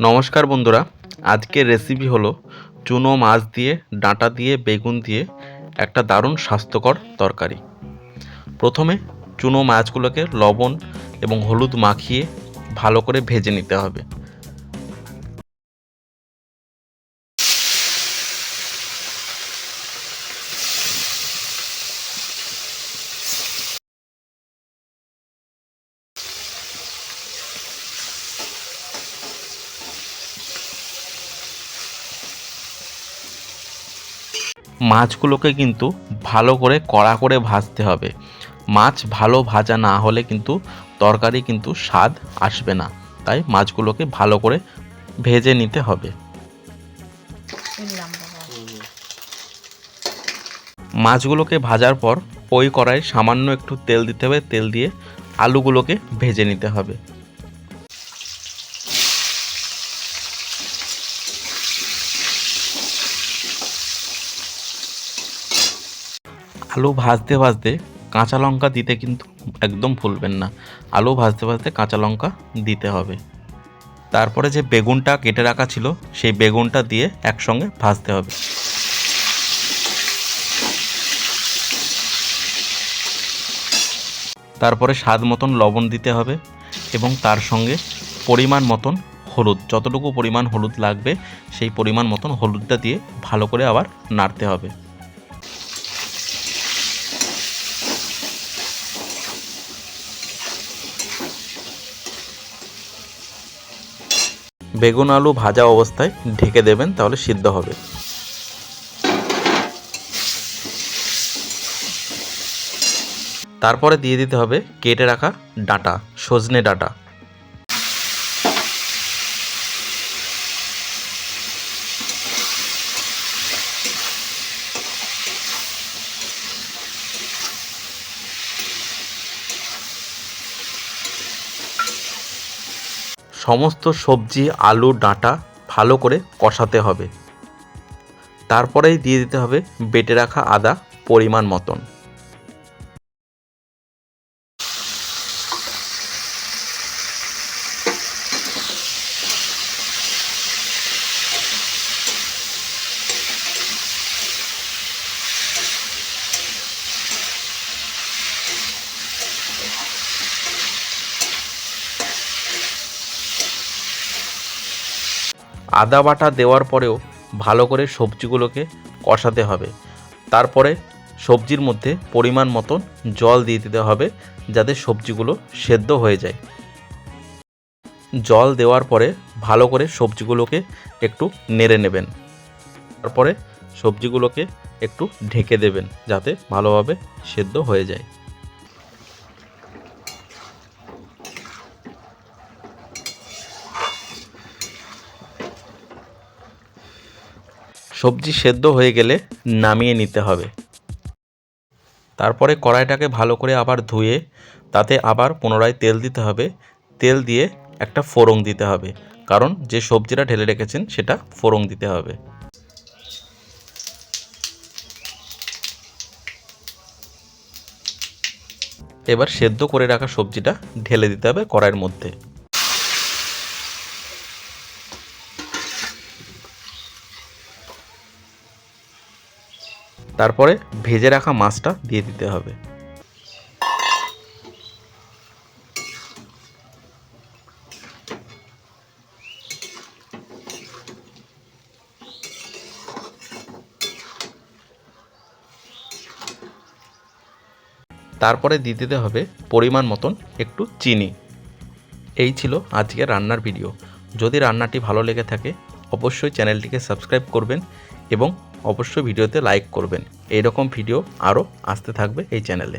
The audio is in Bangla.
নমস্কার বন্ধুরা, আজকের রেসিপি হলো চুনো মাছ দিয়ে, ডাঁটা দিয়ে, বেগুন দিয়ে একটা দারুণ স্বাস্থ্যকর তরকারি। প্রথমে চুনো মাছগুলোকে লবণ এবং হলুদ মাখিয়ে ভালো করে ভেজে নিতে হবে। মাছগুলোকে কিন্তু ভালো করে কড়া করে ভাজতে হবে। মাছ ভালো ভাজা না হলে কিন্তু তরকারি কিন্তু স্বাদ আসবে না। তাই মাছগুলোকে ভালো করে ভেজে নিতে হবে। মাছগুলোকে ভাজার পর ওই কড়াই সামান্য একটু তেল দিতে হবে। তেল দিয়ে আলুগুলোকে ভেজে নিতে হবে। আলু ভাজতে ভাজতে কাঁচা লঙ্কা দিতে কিন্তু একদম ভুলবেন না। আলু ভাজতে ভাজতে কাঁচা লঙ্কা দিতে হবে। তারপরে যে বেগুনটা কেটে রাখা ছিল, সেই বেগুনটা দিয়ে একসঙ্গে ভাজতে হবে। তারপরে স্বাদ মতন লবণ দিতে হবে এবং তার সঙ্গে পরিমাণ মতন হলুদ, যতটুকু পরিমাণ হলুদ লাগবে, সেই পরিমাণ মতন হলুদটা দিয়ে ভালো করে আবার নাড়তে হবে। বেগুন আলু ভাজা অবস্থায় ঢেকে দেবেন, তাহলে সিদ্ধ হবে। তারপরে দিয়ে দিতে হবে কেটে রাখা ডাঁটা, সজনে ডাঁটা। সমস্ত সবজি, আলু, ডাঁটা ভালো করে কষাতে হবে। তারপরেই দিয়ে দিতে হবে বেটে রাখা আদা পরিমাণ মতন। আদা বাটা দেওয়ার পরেও ভালো করে সবজিগুলোকে কষাতে হবে। তারপরে সবজির মধ্যে পরিমাণ মতন জল দিয়ে দিতে হবে যাতে সবজিগুলো সেদ্ধ হয়ে যায়। জল দেওয়ার পরে ভালো করে সবজিগুলোকে একটু নেড়ে নেবেন। তারপরে সবজিগুলোকে একটু ঢেকে দেবেন যাতে ভালোভাবে সেদ্ধ হয়ে যায়। সবজি সেদ্ধ হয়ে গেলে নামিয়ে নিতে হবে। তারপরে কড়াইটাকে ভালো করে আবার ধুয়ে তাতে আবার পুনরায় তেল দিতে হবে। তেল দিয়ে একটা ফোড়ং দিতে হবে, কারণ যে সবজিটা ঢেলে রেখেছেন সেটা ফোড়ং দিতে হবে। এবার সেদ্ধ করে রাখা সবজিটা ঢেলে দিতে হবে কড়াইয়ের মধ্যে। তারপরে ভেজে রাখা মাছটা দিয়ে দিতে হবে। তারপরে দিয়ে দিতে হবে পরিমাণ মতন একটু চিনি। এই ছিল আজকের রান্নার ভিডিও। যদি রান্নাটি ভালো লেগে থাকে, অবশ্যই চ্যানেলটিকে সাবস্ক্রাইব করবেন এবং অবশ্যই ভিডিওতে লাইক করবেন। এইরকম ভিডিও আরও আসতে থাকবে এই চ্যানেলে।